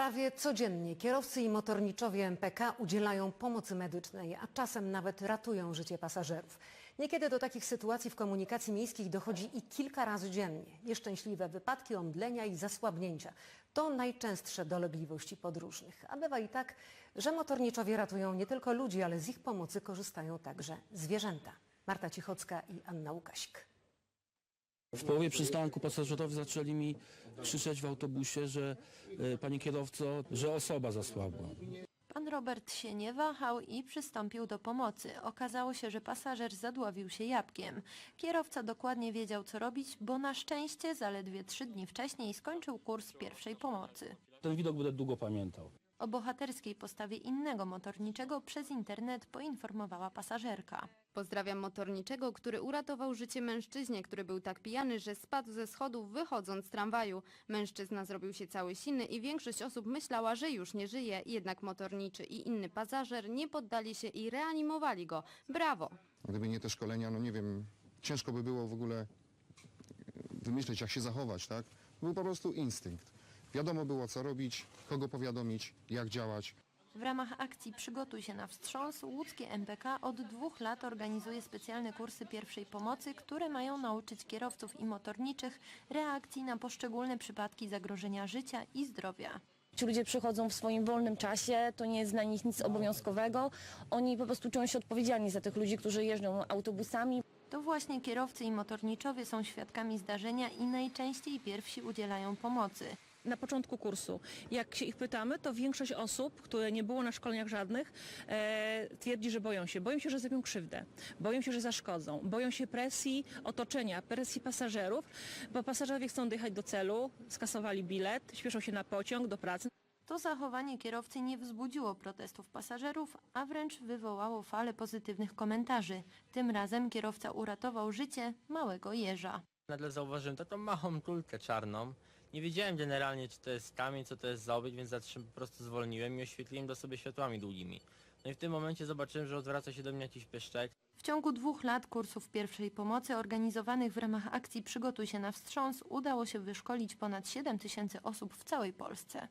Prawie codziennie kierowcy i motorniczowie MPK udzielają pomocy medycznej, a czasem nawet ratują życie pasażerów. Niekiedy do takich sytuacji w komunikacji miejskiej dochodzi i kilka razy dziennie. Nieszczęśliwe wypadki, omdlenia i zasłabnięcia to najczęstsze dolegliwości podróżnych. A bywa i tak, że motorniczowie ratują nie tylko ludzi, ale z ich pomocy korzystają także zwierzęta. Marta Cichocka i Anna Łukasik. W połowie przystanku pasażerowie zaczęli mi krzyczeć w autobusie, że e, panie kierowco, że osoba zasłabła. Pan Robert się nie wahał i przystąpił do pomocy. Okazało się, że pasażer zadławił się jabłkiem. Kierowca dokładnie wiedział, co robić, bo na szczęście zaledwie trzy dni wcześniej skończył kurs pierwszej pomocy. Ten widok będę długo pamiętał. O bohaterskiej postawie innego motorniczego przez internet poinformowała pasażerka. Pozdrawiam motorniczego, który uratował życie mężczyźnie, który był tak pijany, że spadł ze schodów wychodząc z tramwaju. Mężczyzna zrobił się cały siny i większość osób myślała, że już nie żyje, jednak motorniczy i inny pasażer nie poddali się i reanimowali go. Brawo! Gdyby nie te szkolenia, no nie wiem, ciężko by było w ogóle wymyśleć, jak się zachować, tak? Był po prostu instynkt. Wiadomo było, co robić, kogo powiadomić, jak działać. W ramach akcji Przygotuj się na wstrząs łódzkie MPK od dwóch lat organizuje specjalne kursy pierwszej pomocy, które mają nauczyć kierowców i motorniczych reakcji na poszczególne przypadki zagrożenia życia i zdrowia. Ci ludzie przychodzą w swoim wolnym czasie, to nie jest dla nich nic obowiązkowego. Oni po prostu czują się odpowiedzialni za tych ludzi, którzy jeżdżą autobusami. To właśnie kierowcy i motorniczowie są świadkami zdarzenia i najczęściej pierwsi udzielają pomocy. Na początku kursu. Jak się ich pytamy, to większość osób, które nie było na szkoleniach żadnych, e, twierdzi, że boją się. Boją się, że zrobią krzywdę. Boją się, że zaszkodzą. Boją się presji otoczenia, presji pasażerów, bo pasażerowie chcą dojechać do celu, skasowali bilet, śpieszą się na pociąg, do pracy. To zachowanie kierowcy nie wzbudziło protestów pasażerów, a wręcz wywołało falę pozytywnych komentarzy. Tym razem kierowca uratował życie małego jeża. Nagle zauważyłem taką małą kulkę czarną. Nie wiedziałem generalnie, czy to jest kamień, co to jest za obiekt, więc zatrzym- po prostu zwolniłem i oświetliłem do sobie światłami długimi. No i w tym momencie zobaczyłem, że odwraca się do mnie jakiś pieszczek. W ciągu dwóch lat kursów pierwszej pomocy organizowanych w ramach akcji Przygotuj się na wstrząs udało się wyszkolić ponad 7 tysięcy osób w całej Polsce.